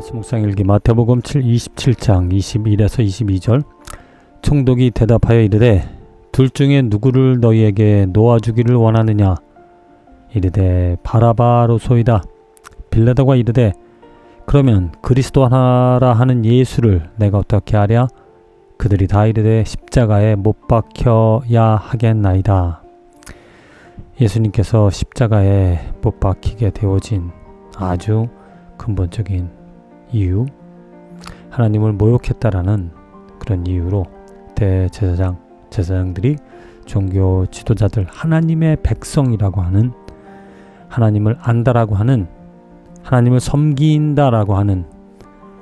말씀 묵상 일기 마태복음 7 27장 21에서 22절. 총독이 대답하여 이르되 둘 중에 누구를 너희에게 놓아주기를 원하느냐? 이르되 바라바로소이다. 빌라도가 이르되 그러면 그리스도 하나라 하는 예수를 내가 어떻게 하랴? 그들이 다 이르되 십자가에 못 박혀야 하겠나이다. 예수님께서 십자가에 못 박히게 되어진 아주 근본적인 이유, 하나님을 모욕했다라는 그런 이유로 대제사장, 제사장들이 종교 지도자들, 하나님의 백성이라고 하는 하나님을 안다라고 하는 하나님을 섬긴다라고 하는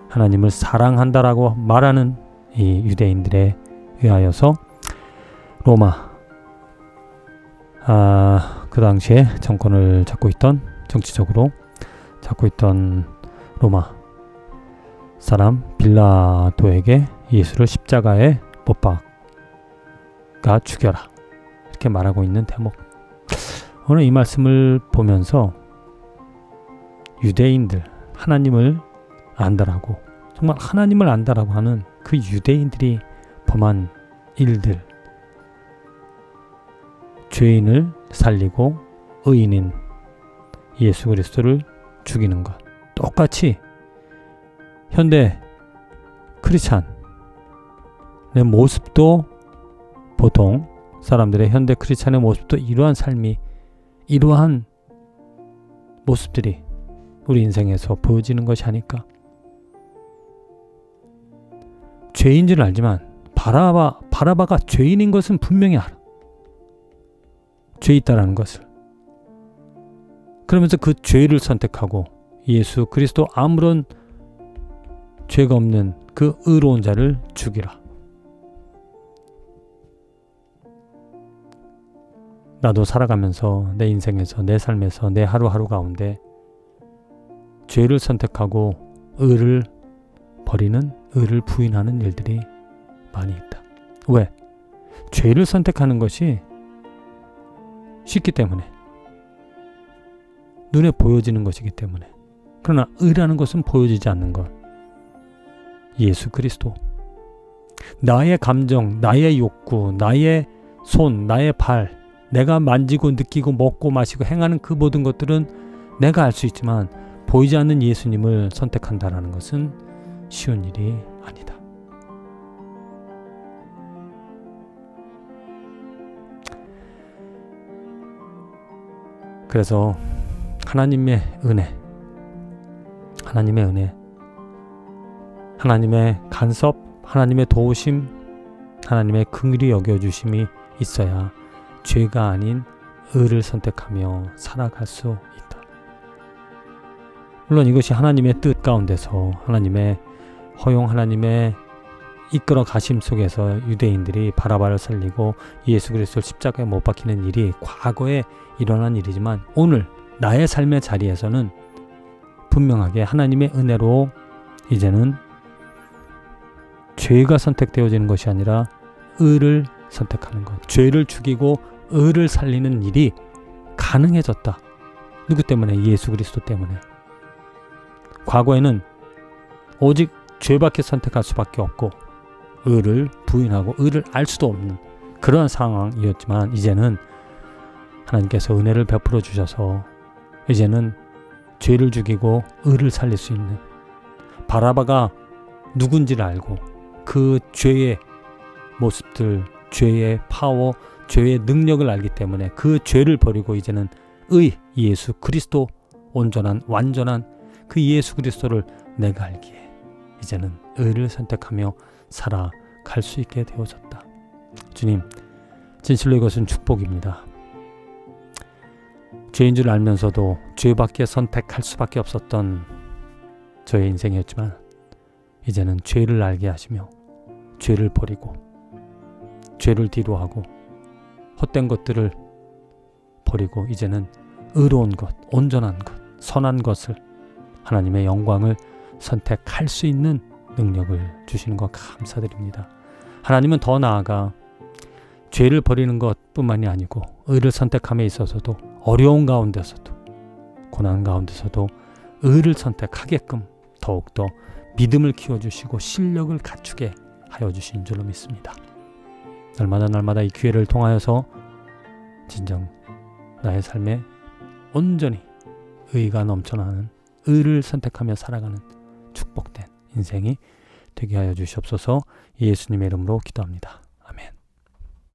하나님을 사랑한다라고 말하는 이 유대인들에 의하여서 로마 아, 그 당시에 정권을 잡고 있던 정치적으로 잡고 있던 로마 사람 빌라도에게 예수를 십자가에 못 박아 죽여라 이렇게 말하고 있는 대목 오늘 이 말씀을 보면서 유대인들 하나님을 안다라고 정말 하나님을 안다라고 하는 그 유대인들이 범한 일들 죄인을 살리고 의인인 예수 그리스도를 죽이는 것. 똑같이 현대 크리스찬의 모습도 보통 사람들의 현대 크리스찬의 모습도 이러한 삶이 이러한 모습들이 우리 인생에서 보여지는 것이 아닐까. 죄인 줄 알지만 바라바 바라바가 죄인인 것은 분명히 알아. 죄 있다라는 것을. 그러면서 그 죄를 선택하고 예수 그리스도 아무런 죄가 없는 그 의로운 자를 죽이라. 나도 살아가면서 내 인생에서 내 삶에서 내 하루하루 가운데 죄를 선택하고 의를 버리는 의를 부인하는 일들이 많이 있다. 왜? 죄를 선택하는 것이 쉽기 때문에 눈에 보여지는 것이기 때문에 그러나 의라는 것은 보여지지 않는 것 예수 그리스도 나의 감정, 나의 욕구, 나의 손, 나의 발 내가 만지고 느끼고 먹고 마시고 행하는 그 모든 것들은 내가 알 수 있지만 보이지 않는 예수님을 선택한다라는 것은 쉬운 일이 아니다. 그래서 하나님의 은혜, 하나님의 은혜, 하나님의 간섭, 하나님의 도우심, 하나님의 긍휼히 여겨 주심이 있어야 죄가 아닌 의를 선택하며 살아갈 수 있다. 물론 이것이 하나님의 뜻 가운데서 하나님의 허용 하나님의 이끌어 가심 속에서 유대인들이 바라바를 살리고 예수 그리스도를 십자가에 못 박히는 일이 과거에 일어난 일이지만 오늘 나의 삶의 자리에서는 분명하게 하나님의 은혜로 이제는 죄가 선택되어지는 것이 아니라 의를 선택하는 것. 죄를 죽이고 의를 살리는 일이 가능해졌다. 누구 때문에? 예수 그리스도 때문에. 과거에는 오직 죄밖에 선택할 수밖에 없고 의를 부인하고 의를 알 수도 없는 그런 상황이었지만 이제는 하나님께서 은혜를 베풀어 주셔서 이제는 죄를 죽이고 의를 살릴 수 있는 바라바가 누군지를 알고 그 죄의 모습들, 죄의 파워, 죄의 능력을 알기 때문에 그 죄를 버리고 이제는 의 예수 그리스도 온전한 완전한 그 예수 그리스도를 내가 알기에 이제는 의를 선택하며 살아갈 수 있게 되어졌다. 주님, 진실로 이것은 축복입니다. 죄인 줄 알면서도 죄밖에 선택할 수밖에 없었던 저의 인생이었지만 이제는 죄를 알게 하시며 죄를 버리고 죄를 뒤로하고 헛된 것들을 버리고 이제는 의로운 것, 온전한 것, 선한 것을 하나님의 영광을 선택할 수 있는 능력을 주시는 것 감사드립니다. 하나님은 더 나아가 죄를 버리는 것뿐만이 아니고 의를 선택함에 있어서도 어려운 가운데서도 고난 가운데서도 의를 선택하게끔 더욱더 믿음을 키워주시고 실력을 갖추게 하여 주신 줄로 믿습니다. 날마다 날마다 이 기회를 통하여서 진정 나의 삶에 온전히 의가 넘쳐나는 의를 선택하며 살아가는 축복된 인생이 되게 하여 주시옵소서 예수님의 이름으로 기도합니다.